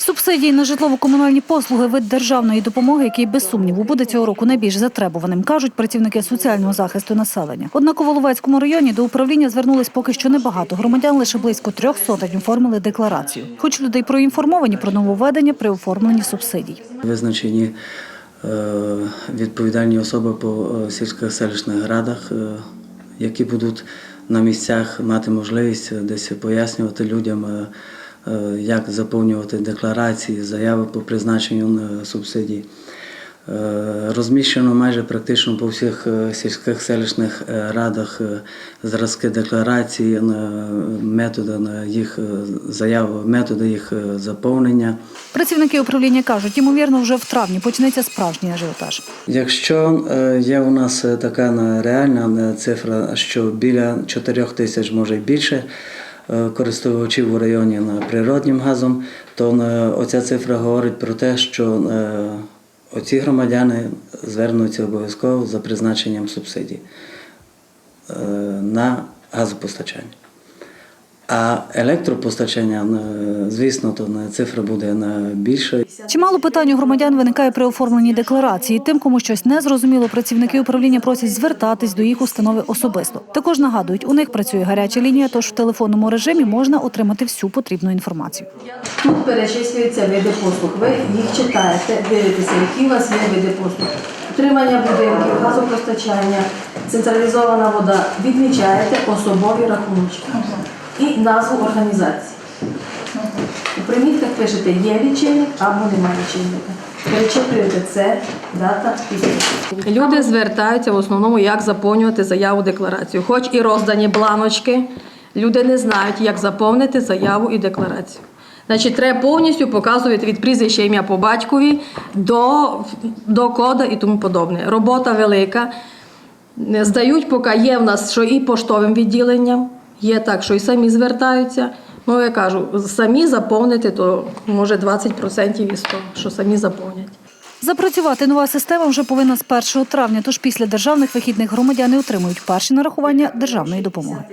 Субсидії на житлово-комунальні послуги вид державної допомоги, який без сумніву буде цього року найбільш затребуваним, кажуть працівники соціального захисту населення. Однак у Воловецькому районі до управління звернулись поки що небагато. Громадян лише близько трьох сотень оформили декларацію. Хоч людей проінформовані про нововведення при оформленні субсидій. Визначені е, відповідальні особи по е, сільських селищних радах, е, які будуть на місцях мати можливість десь пояснювати людям, як заповнювати декларації, заяви по призначенню е, субсидій. Е, Розміщено майже практично по всіх е, сільських селищних е, радах е, зразки декларації, на методи їх е, заяв, методи їх е, заповнення. Працівники управління кажуть, ймовірно, вже в травні почнеться справжній ажіотаж. Якщо е, є у нас е, така реальна е, цифра, що біля 4 тисяч, може більше е, користувачів у районі природнім газом, то е, оця цифра говорить про те, що е, оці громадяни звернуться обов'язково за призначенням субсидій е, на газопостачання. А електропостачання, е, звісно, то цифра буде на більше. Чимало питань у громадян виникає при оформленні декларації. Тим, кому щось не зрозуміло, працівники управління просять звертатись до їх установи особисто. Також нагадують, у них працює гаряча лінія, тож в телефонному режимі можна отримати всю потрібну інформацію. Тут перечислюються види послуг. Ви їх читаєте, дивитеся, які у вас є види послуг. Утримання будинків, газопостачання, централізована вода. Відмічаєте особові рахуночки і назву організації. У примітках пишете є лічильник або немає лічильника. Перечислюєте це, дата і Люди звертаються в основному, як заповнювати заяву декларацію. Хоч і роздані бланочки, люди не знають, як заповнити заяву і декларацію. Значить, треба повністю показувати від прізвища ім'я по батькові до, до кода і тому подобне. Робота велика. Здають, поки є в нас, що і поштовим відділенням, є так, що і самі звертаються. Ну, я кажу, самі заповнити, то може 20% із того, що самі заповнять. Запрацювати нова система вже повинна з 1 травня, тож після державних вихідних громадяни отримують перші нарахування державної допомоги.